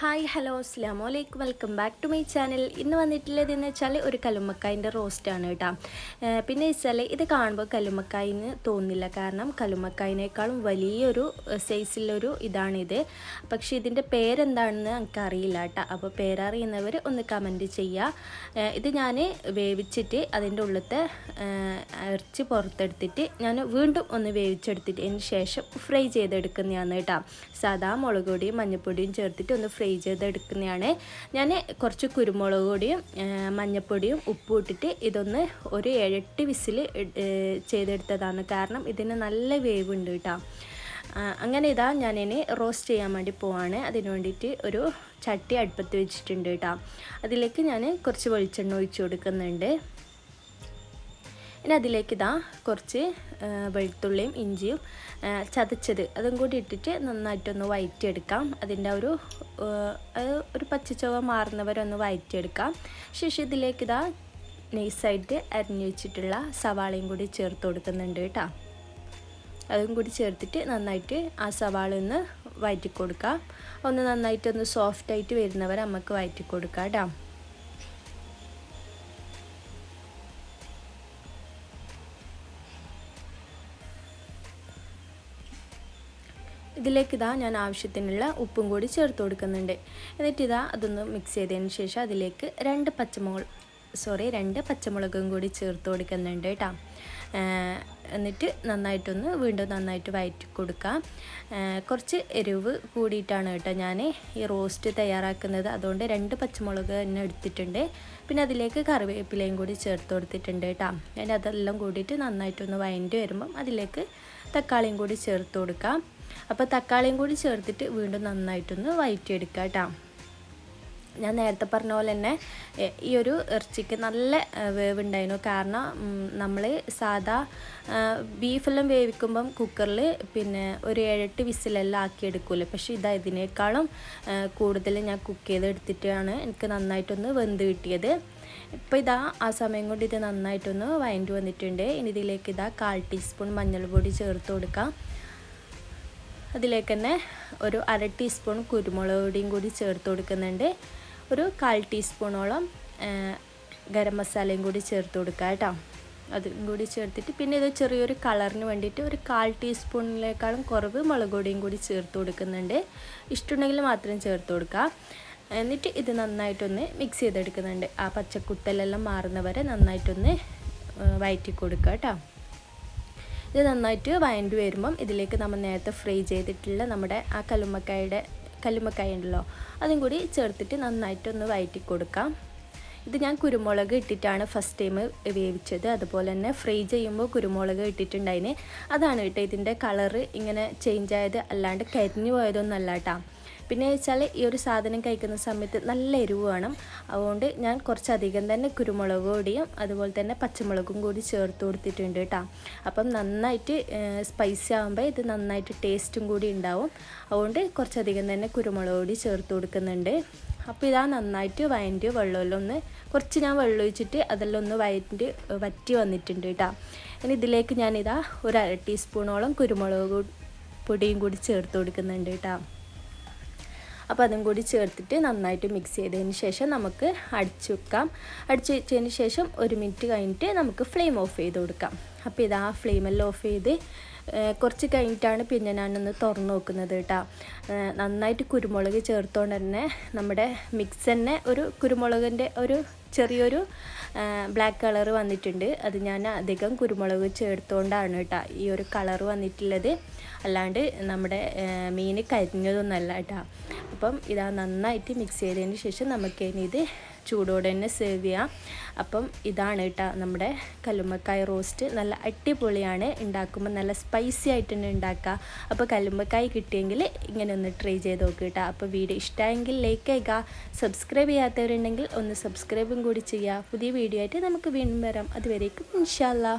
Hi hello അസ്ലാം വലൈക്കും welcome back to my channel. ഇന്ന് വന്നിട്ടുള്ളത് എന്ന് വെച്ചാൽ ഒരു കല്ലുമ്മക്കായിന്റെ റോസ്റ്റാണ് കേട്ടോ. പിന്നെ വെച്ചാൽ ഇത് കാണുമ്പോൾ കല്ലുമ്മക്കായിന്ന് തോന്നില്ല കാരണം കല്ലുമ്മക്കായിനേക്കാളും വലിയൊരു സൈസിലൊരു ഇതാണിത്. പക്ഷേ ഇതിന്റെ പേരെന്താണെന്ന് എനിക്ക് അറിയില്ല കേട്ടോ. അപ്പോൾ പേരറിയുന്നവർ ഒന്ന് കമന്റ് ചെയ്യുക ഇത് ഞാൻ വേവിച്ചിട്ട് അതിന്റെ ഉള്ളത്തെ ഇറച്ചി പുറത്തെടുത്തിട്ട് ഞാൻ വീണ്ടും ഒന്ന് വേവിച്ചെടുത്തിട്ട് അതിന് ശേഷം ഫ്രൈ ചെയ്തെടുക്കുന്നതാണ് കേട്ടോ. സാധാ മുളക് പൊടിയും മഞ്ഞൾപ്പൊടിയും ചേർത്തിട്ട് ഒന്ന് ഫ്രൈ ചെയ്തെടുക്കുന്നതാണ്. ഞാൻ കുറച്ച് കുരുമുളക് പൊടിയും മഞ്ഞൾപ്പൊടിയും ഉപ്പും ഇട്ടിട്ട് ഇതൊന്ന് ഒരു ഏഴെട്ട് വിസിൽ ചെയ്തെടുത്തതാണ്. കാരണം ഇതിന് നല്ല വേവുണ്ട് കേട്ടോ. ആ, അങ്ങനെ ഇതാ ഞാനിനി റോസ്റ്റ് ചെയ്യാൻ വേണ്ടി പോവാണ്. അതിന് വേണ്ടിയിട്ട് ഒരു ചട്ടി അടുപ്പത്ത് വെച്ചിട്ടുണ്ട് കേട്ടോ. അതിലേക്ക് ഞാൻ കുറച്ച് വെളിച്ചെണ്ണ ഒഴിച്ചു കൊടുക്കുന്നുണ്ട്. ഇനി അതിലേക്ക് ഇതാ കുറച്ച് വെളുത്തുള്ളിയും ഇഞ്ചിയും ചതച്ചത്. അതും കൂടി ഇട്ടിട്ട് നന്നായിട്ടൊന്ന് വയറ്റിയെടുക്കാം. അതിന്റെ ഒരു ഒരു പച്ചച്ചുവ മാറുന്നവരെ ഒന്ന് വഴറ്റിയെടുക്കാം ശേഷം ഇതിലേക്ക് ഇതാ നൈസായിട്ട് അരിഞ്ഞു വെച്ചിട്ടുള്ള സവാളയും കൂടി ചേർത്ത് കൊടുക്കുന്നുണ്ട് കേട്ടോ. അതും കൂടി ചേർത്തിട്ട് നന്നായിട്ട് ആ സവാള ഒന്ന് വയറ്റിക്കൊടുക്കാം. ഒന്ന് നന്നായിട്ടൊന്ന് സോഫ്റ്റായിട്ട് വരുന്നവരെ നമുക്ക് വയറ്റിക്കൊടുക്കാം കേട്ടോ. ഇതിലേക്ക് ഇതാ ഞാൻ ആവശ്യത്തിനുള്ള ഉപ്പും കൂടി ചേർത്ത് കൊടുക്കുന്നുണ്ട്. എന്നിട്ട് ഇതാ അതൊന്ന് മിക്സ് ചെയ്തതിന് ശേഷം അതിലേക്ക് രണ്ട് പച്ചമുളക് സോറി രണ്ട് പച്ചമുളകും കൂടി ചേർത്ത് കൊടുക്കുന്നുണ്ട് കേട്ടോ എന്നിട്ട് നന്നായിട്ടൊന്ന് വീണ്ടും നന്നായിട്ട് വയറ്റി കൊടുക്കാം. കുറച്ച് എരിവ് കൂടിയിട്ടാണ് കേട്ടോ ഞാൻ ഈ റോസ്റ്റ് തയ്യാറാക്കുന്നത്. അതുകൊണ്ട് രണ്ട് പച്ചമുളക് തന്നെ എടുത്തിട്ടുണ്ട്. പിന്നെ അതിലേക്ക് കറിവേപ്പിലയും കൂടി ചേർത്ത് കൊടുത്തിട്ടുണ്ട് കേട്ടോ ഞാൻ അതെല്ലാം കൂടിയിട്ട് നന്നായിട്ടൊന്ന് വഴണ്ടി വരുമ്പം അതിലേക്ക് തക്കാളിയും കൂടി ചേർത്ത് കൊടുക്കാം. അപ്പോൾ തക്കാളിയും കൂടി ചേർത്തിട്ട് വീണ്ടും നന്നായിട്ടൊന്ന് വയറ്റിയെടുക്കുക കേട്ടോ ഞാൻ നേരത്തെ പറഞ്ഞ പോലെ തന്നെ ഈ ഒരു ഇറച്ചിക്ക് നല്ല വേവ് വേവുണ്ടായിരുന്നു. കാരണം നമ്മൾ സാധാ ബീഫെല്ലാം വേവിക്കുമ്പം കുക്കറിൽ പിന്നെ ഒരു ഏഴെട്ട് വിസിലെല്ലാം ആക്കിയെടുക്കുമല്ലോ പക്ഷേ ഇതാ ഇതിനേക്കാളും കൂടുതൽ ഞാൻ കുക്ക് ചെയ്തെടുത്തിട്ടാണ് എനിക്ക് നന്നായിട്ടൊന്ന് വെന്ത് കിട്ടിയത്. ഇപ്പോൾ ഇതാ ആ സമയം കൊണ്ട് ഇത് നന്നായിട്ടൊന്ന് വഴണ്ടി വന്നിട്ടുണ്ട്. ഇനി ഇതിലേക്ക് ഇതാ കാൽ ടീസ്പൂൺ മഞ്ഞൾപ്പൊടി ചേർത്ത് കൊടുക്കാം. അതിലേക്ക് തന്നെ ഒരു അര ടീസ്പൂൺ കുരുമുളക് പൊടിയും കൂടി ചേർത്ത് കൊടുക്കുന്നുണ്ട്. ഒരു കാൽ ടീസ്പൂണോളം ഗരം മസാലയും കൂടി ചേർത്ത് കൊടുക്കുക കേട്ടോ. അതും കൂടി ചേർത്തിട്ട് പിന്നെ ഇത് ചെറിയൊരു കളറിന് വേണ്ടിയിട്ട് ഒരു കാൽ ടീസ്പൂണിനേക്കാളും കുറവ് മുളക് പൊടിയും കൂടി ചേർത്ത് കൊടുക്കുന്നുണ്ട്. ഇഷ്ടമുണ്ടെങ്കിൽ മാത്രം ചേർത്ത് കൊടുക്കുക. എന്നിട്ട് ഇത് നന്നായിട്ടൊന്ന് മിക്സ് ചെയ്തെടുക്കുന്നുണ്ട്. ആ പച്ചക്കുത്തലെല്ലാം മാറുന്നവരെ നന്നായിട്ടൊന്ന് വയറ്റി കൊടുക്കുക കേട്ടോ. ഇത് നന്നായിട്ട് വഴണ്ടി വരുമ്പം ഇതിലേക്ക് നമ്മൾ നേരത്തെ ഫ്രൈ ചെയ്തിട്ടുള്ള നമ്മുടെ ആ കല്ലുമ്മക്കായുടെ കല്ലുമ്മക്കായ ഉണ്ടല്ലോ അതും കൂടി ചേർത്തിട്ട് നന്നായിട്ടൊന്ന് വഴറ്റി കൊടുക്കാം. ഇത് ഞാൻ കുരുമുളക് ഇട്ടിട്ടാണ് ഫസ്റ്റ് ടൈം വേവിച്ചത്. അതുപോലെ തന്നെ ഫ്രൈ ചെയ്യുമ്പോൾ കുരുമുളക് ഇട്ടിട്ടുണ്ടായിന്. അതാണ് കേട്ടോ ഇതിന്റെ കളറ് ഇങ്ങനെ ചേഞ്ച് ആയത്. അല്ലാണ്ട് കരിഞ്ഞു പോയതൊന്നല്ല കേട്ടോ. പിന്നെ വെച്ചാൽ ഈ ഒരു സാധനം കഴിക്കുന്ന സമയത്ത് നല്ല എരിവ് വേണം. അതുകൊണ്ട് ഞാൻ കുറച്ചധികം തന്നെ കുരുമുളക് പൊടിയും അതുപോലെ തന്നെ പച്ചമുളകും കൂടി ചേർത്ത് കൊടുത്തിട്ടുണ്ട് കേട്ടോ അപ്പം നന്നായിട്ട് സ്പൈസി ആകുമ്പോൾ ഇത് നന്നായിട്ട് ടേസ്റ്റും കൂടി ഉണ്ടാവും. അതുകൊണ്ട് കുറച്ചധികം തന്നെ കുരുമുളക് പൊടി ചേർത്ത് കൊടുക്കുന്നുണ്ട്. അപ്പോൾ ഇതാ നന്നായിട്ട് വയന്റെ വെള്ളമെല്ലാം ഒന്ന് കുറച്ച് ഞാൻ വെള്ളം ഒഴിച്ചിട്ട് അതെല്ലാം ഒന്ന് വയറ്റ് വറ്റി വന്നിട്ടുണ്ട് കേട്ടോ ഇനി ഇതിലേക്ക് ഞാനിതാ ഒരു അര ടീസ്പൂണോളം കുരുമുളക് പൊടിയും കൂടി ചേർത്ത് കൊടുക്കുന്നുണ്ട് കേട്ടോ അപ്പോൾ അതും കൂടി ചേർത്തിട്ട് നന്നായിട്ട് മിക്സ് ചെയ്തതിന് ശേഷം നമുക്ക് അടിച്ചു വെക്കാം. അടിച്ചു വെച്ചതിന് ശേഷം ഒരു മിനിറ്റ് കഴിഞ്ഞിട്ട് നമുക്ക് ഫ്ലെയിം ഓഫ് ചെയ്ത് കൊടുക്കാം. അപ്പോൾ ഇതാ ഫ്ലെയിമെല്ലാം ഓഫ് ചെയ്ത് കുറച്ച് കഴിഞ്ഞിട്ടാണ് പിന്നെ ഞാനൊന്ന് തുറന്ന് നോക്കുന്നത് കേട്ടോ. നന്നായിട്ട് കുരുമുളക് ചേർത്തുകൊണ്ട് തന്നെ നമ്മുടെ മിക്സ് തന്നെ ഒരു കുരുമുളകിന്റെ ഒരു ചെറിയൊരു ബ്ലാക്ക് കളർ വന്നിട്ടുണ്ട്. അത് ഞാൻ അധികം കുരുമുളക് ചേർത്തുകൊണ്ടാണ് കേട്ടോ ഈ ഒരു കളർ വന്നിട്ടുള്ളത്. അല്ലാണ്ട് നമ്മുടെ മീൻ കരിഞ്ഞതൊന്നല്ല കേട്ടോ. അപ്പം ഇതാ നന്നായിട്ട് മിക്സ് ചെയ്തതിന് ശേഷം നമുക്ക് ഇനി ഇത് ചൂടോടെ തന്നെ സെർവ് ചെയ്യാം. അപ്പം ഇതാണ് കേട്ടോ നമ്മുടെ കല്ലുമ്മക്കായ റോസ്റ്റ് നല്ല അടിപൊളിയാണ്. ഉണ്ടാക്കുമ്പോൾ നല്ല സ്പൈസി ആയിട്ട് തന്നെ ഉണ്ടാക്കുക. അപ്പോൾ കല്ലുമ്മക്കായ കിട്ടിയെങ്കിൽ ഇങ്ങനെ ഒന്ന് ട്രൈ ചെയ്ത് നോക്കുക കേട്ടോ. അപ്പോൾ വീഡിയോ ഇഷ്ടമായെങ്കിൽ ലൈക്ക് ചെയ്യുക. സബ്സ്ക്രൈബ് ചെയ്യാത്തവരുണ്ടെങ്കിൽ ഒന്ന് സബ്സ്ക്രൈബും കൂടി ചെയ്യുക. പുതിയ വീഡിയോ ആയിട്ട് നമുക്ക് വീണ്ടും വരാം. അതുവരേക്കും ഇൻഷാല്ലാ